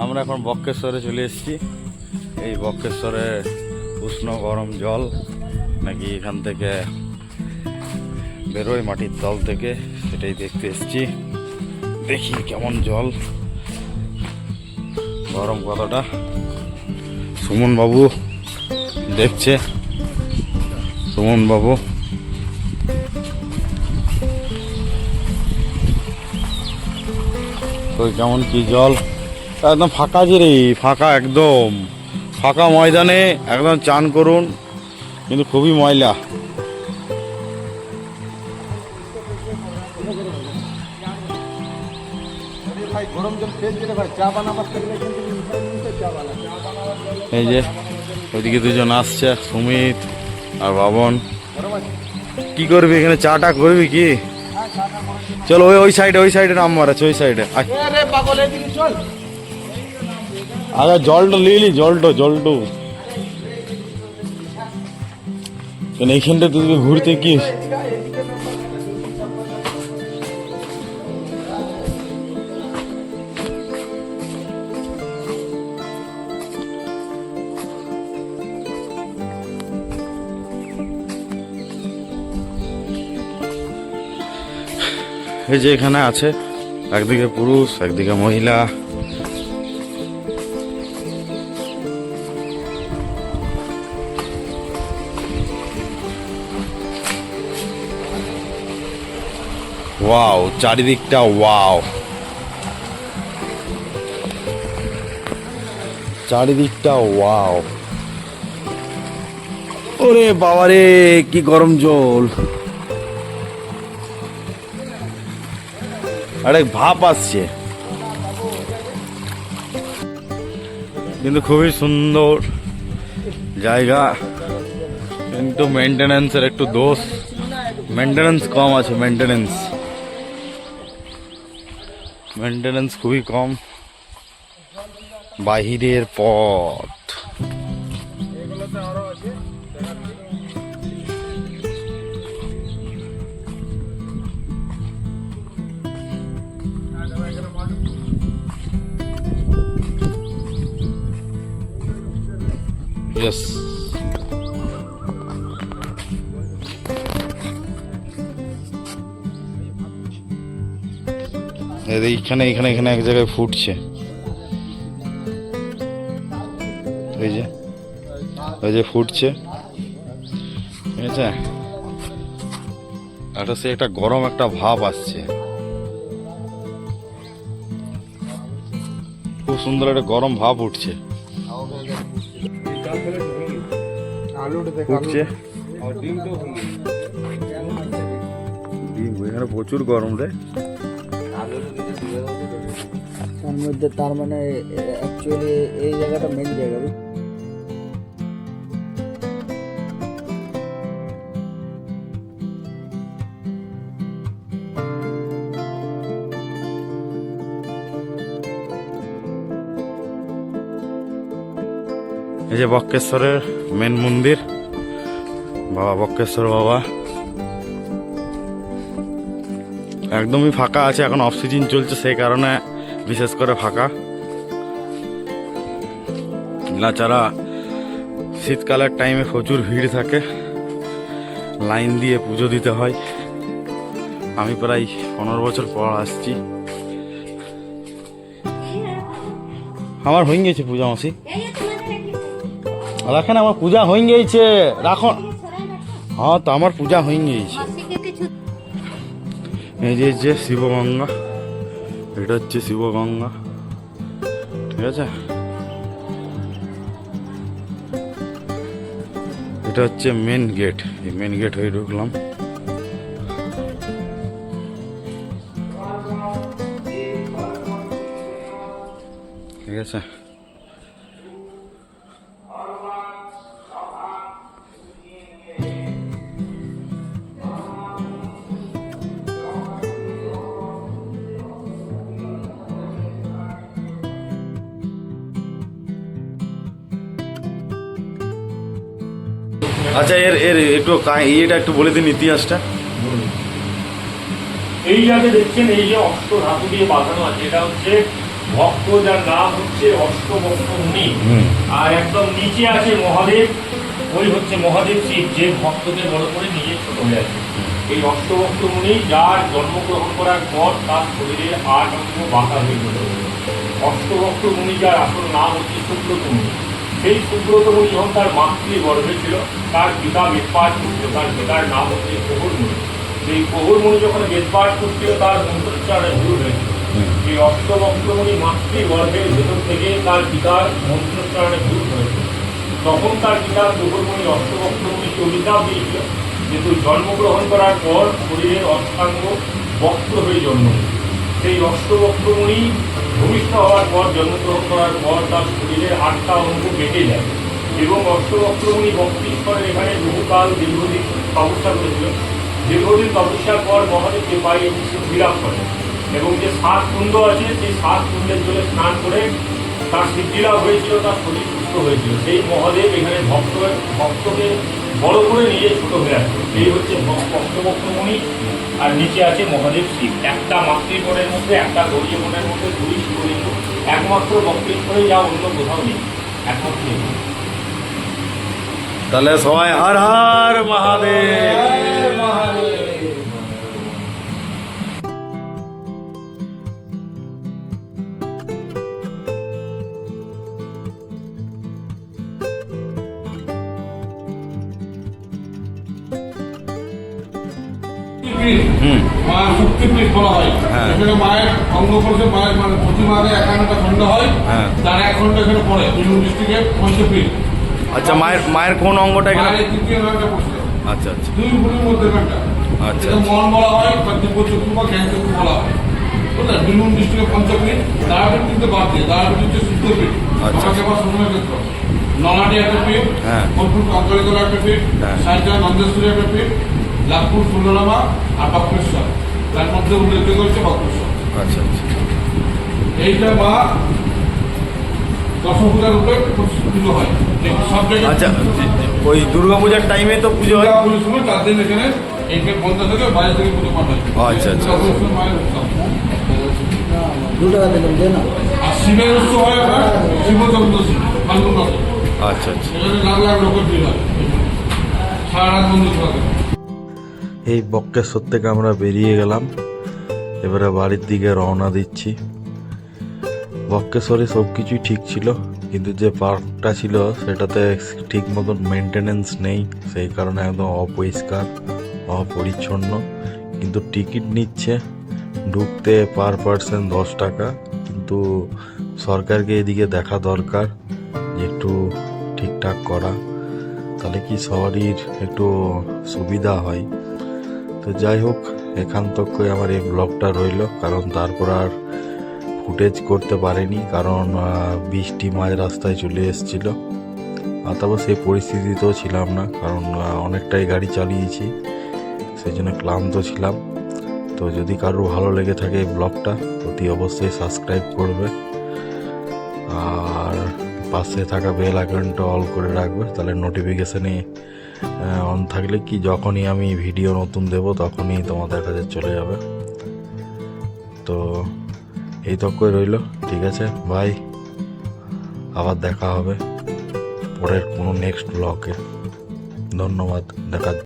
আমরা এখন বক্রেশ্বরে চলে এসেছি। এই বক্রেশ্বরে উষ্ণ গরম জল নাকি এখান থেকে বেরোয় মাটির তল থেকে, সেটাই দেখতে এসেছি। দেখি কেমন জল। গরম কতটা? সুমন বাবু দেখছে। সুমন বাবু তো কেমন কি জল? একদম ফাঁকা যে রে ফাঁকা একদম। ফাঁকা ময়দানে একদম চান করুন, কিন্তু খুবই ময়লা। চা চা এই যে, ওইদিকে দুজন আসছে, সুমিত আর বাবন। কি করবি এখানে? চাটা করবি কি? চলো ওই ওই সাইডে ওই সাইডে নাম্বার আছে, ওই সাইডে আগে জলটা লিলি জলটো জলটো। কেন এইখানটা তুই ঘুরতে কি এই যে এখানে আছে, একদিকে পুরুষ, একদিকে মহিলা। ওয়াও চারিদিকটা ওয়াও চারিদিকটা ওয়াও ওরে বাবারে, কি গরম জল। আরে, ভাপ আসছে। কিন্তু খুবই সুন্দর জায়গা। কিন্তু মেনটেন্যান্সের একটু দোষ। মেনটেন্যান্স কম আছে মেনটেন্যান্স মেনটেন্যান্স খুবই কম বাহিরের পথ এগুলোতে এইখানে এখানে এখানে এক জায়গায় ফুটছে এই যে ওই যে ফুটছে ঠিক আছে একটা সে একটা গরম একটা ভাব আসছে খুব সুন্দর একটা গরম ভাব উঠছে এখানে প্রচুর গরম রে তার মধ্যে তার মানে অ্যাকচুয়ালি এই জায়গাটা মেন জায়গা? এই যে বক্রেশ্বরের মেন মন্দির, বাবা বক্রেশ্বর বাবা একদমই ফাঁকা আছে, এখন অফ সিজন চলছে, সেই কারণে বিশেষ করে ফাঁকা। নাচারা শীতকালের টাইমে প্রচুর ভিড় থাকে। লাইন দিয়ে পুজো দিতে হয়। আমি প্রায় পনেরো বছর পর আসছি। আমার হয়ে গেছে পূজা মাসি। রাখেন আমার পূজা হয়ে গেছে। রাখো। হ্যাঁ তো আমার পূজা হয়ে গেছে। এই যে যে শিবগঙ্গা। এটা হচ্ছে শিবগঙ্গা। ঠিক আছে? এটা হচ্ছে মেন গেট এই মেন গেট হয়ে ঢুকলাম। ঠিক আছে? আচ্ছা এর এর একটু ইয়েটা একটু বলে দিন ইতিহাসটা। এই জায়গায় দেখছেন এই যে অষ্ট ধাতু দিয়ে বাঁধানো আছে এটা হচ্ছে ভক্ত যার নাম হচ্ছে অষ্টভক্ত মুনি। আর একদম নিচে আছে মহাদেব ওই হচ্ছে মহাদেব শিব যে ভক্তকে বড় করে নিয়ে ছোট হয়ে আছে। এই অষ্টভক্ত মুনি যার জন্মগ্রহণ করার পর তার শরীরে আট অঙ্গ বাঁকা হয়ে গেল। অষ্টভক্ত মুনি যার আসল নাম হচ্ছে সুব্রত মুনি সেই সুব্রত মুনি যখন তার মাতৃ গর্ভে ছিল। তার পিতা বেদপাঠ করছিল তার পিতার নাম হচ্ছে প্রহর মুনি সেই প্রহর মুনি যখন বেদপাঠ করছিল, তার মন্ত্রোচ্চারণে ভুল হয়েছিল। এই অষ্টভক্ত মুনি মাতৃ গর্ভের ভেতর থেকে তার পিতার মন্ত্রোচ্চারণে ভুল হয়েছিল। তখন তার পিতা প্রহরমণি অষ্টভক্তমণিকে অভিশাপ দিয়েছিল। তুই জন্মগ্রহণ করার পর শরীরের অষ্টাঙ্গ বক্র হয়ে জন্ম। সেই অষ্টবক্রমণি ভূমিষ্ঠ হওয়ার পর, জন্মগ্রহণ করার পর তার শরীরের আটটা অঙ্গ কেটে যায় এবং অষ্টবক্রমণি বক্রেশ্বরের এখানে বহুকাল দীর্ঘদিন তপস্যা করেছিল। দীর্ঘদিন তপস্যার পর মহাদেবকে পাই এবং সে বিলাপ করে এবং যে সাত কুণ্ড আছে, সেই সাত কুণ্ডের জলে স্নান করে তার সিদ্ধিলাভ হয়েছিল, তার শরীর সুস্থ হয়েছিল। সেই মহাদেব এখানে ভক্ত ভক্তকে বড় করে নিয়ে ছোট হয়ে আসছে এই হচ্ছে ভক্তভক্তমণি আর নিচে আছে মহাদেব শিব। একটা মাতৃগণের মধ্যে, একটা গৌরীগণের মধ্যে, দুই শিবলিঙ্গ। একমাত্র বক্রেশ্বরে যা অন্য কোথাও নেই। একমাত্র তাহলে সবাই হার হার মহাদেব। শক্তিপীঠ, শক্তিপীঠ বলা হয়। হ্যাঁ। এখানে মায়ের অঙ্গ মায়ের মানে প্রতিমারে একান্নটা খণ্ড হয়। হ্যাঁ। তার এক খণ্ড এখানে পড়ে। বীরভূম ডিস্ট্রিক্টে পঞ্চপীঠ আচ্ছা মায়ের মায়ের কোন অঙ্গটা এখানে? মায়ের তৃতীয় নামটা পড়ছে। আচ্ছা আচ্ছা। দুই মধ্যে একটা আচ্ছা, আচ্ছা। মন বলা হয় বা দিব্য চক্ষু বা জ্ঞান চক্ষু বলা হয়। বুঝলেন? বীরভূম ডিস্ট্রিক্টে পঞ্চপীঠ তারাপীঠ কিন্তু বাদ দিয়ে। তারাপীঠ হচ্ছে শুদ্ধপীঠ আচ্ছা। আমাকে আবার সময় ক্ষেত্র নলাটি একটা পীঠ হ্যাঁ। কান্তরিতলা একটা পীঠ হ্যাঁ। সাইজা নন্দেশ্বরী একটা পীঠ। লাভপুর সুন্দরমা আর বক্রেশ্বর তার মধ্যে উল্লেখযোগ্য হচ্ছে বক্রেশ্বর আচ্ছা আচ্ছা। এইটা মা দশভূজার উপরে পুজো হয়। সব জায়গায় আচ্ছা ওই দুর্গাপূজার টাইমে তো পুজো হয়। দুর্গা পুজোর সময় চার দিন এখানে এইটা বন্ধ থেকে বাইরে থেকে পুজো হয়। আচ্ছা, আচ্ছা। হয় আচ্ছা আচ্ছা। ভিড় সারা রাত বন্ধ থাকে। এই বক্রেশ্বর থেকে আমরা বেরিয়ে গেলাম। এবারে বাড়ির দিকে রওনা দিচ্ছি। বক্রেশ্বরে সব কিছুই ঠিক ছিল, কিন্তু যে পার্কটা ছিল সেটাতে ঠিক মতন মেনটেনেন্স নেই, সেই কারণে একদম অপরিষ্কার, অপরিচ্ছন্ন। কিন্তু টিকিট নিচ্ছে, ঢুকতে পার পার্সেন্ট দশ টাকা। কিন্তু সরকারকে এদিকে দেখা দরকার যে একটু ঠিকঠাক করা, তাহলে কি সবারই একটু সুবিধা হয়। তো যাই হোক এখান তক আমার এই ব্লগটা রইল, কারণ তারপর আর ফুটেজ করতে পারিনি, কারণ বৃষ্টি মাঝ রাস্তায় চলে এসেছিল। আর তারপর সেই পরিস্থিতিতেও ছিলাম না, কারণ অনেকটাই গাড়ি চালিয়েছি, সেই জন্য ক্লান্ত ছিলাম। তো যদি কারোর ভালো লেগে থাকে এই ব্লগটা অতি অবশ্যই সাবস্ক্রাইব করবে। আর পাশে থাকা বেল আইকনটা অল করে রাখবে, তাহলে নোটিফিকেশানে অন থাকলে কি যখনই আমি ভিডিও নতুন দেব, তখনই তোমাদের কাছে চলে যাবে। তো, এই তক্কই রইল। ঠিক আছে ভাই আবার দেখা হবে পরের কোনো নেক্সট ব্লগে ধন্যবাদ, দেখা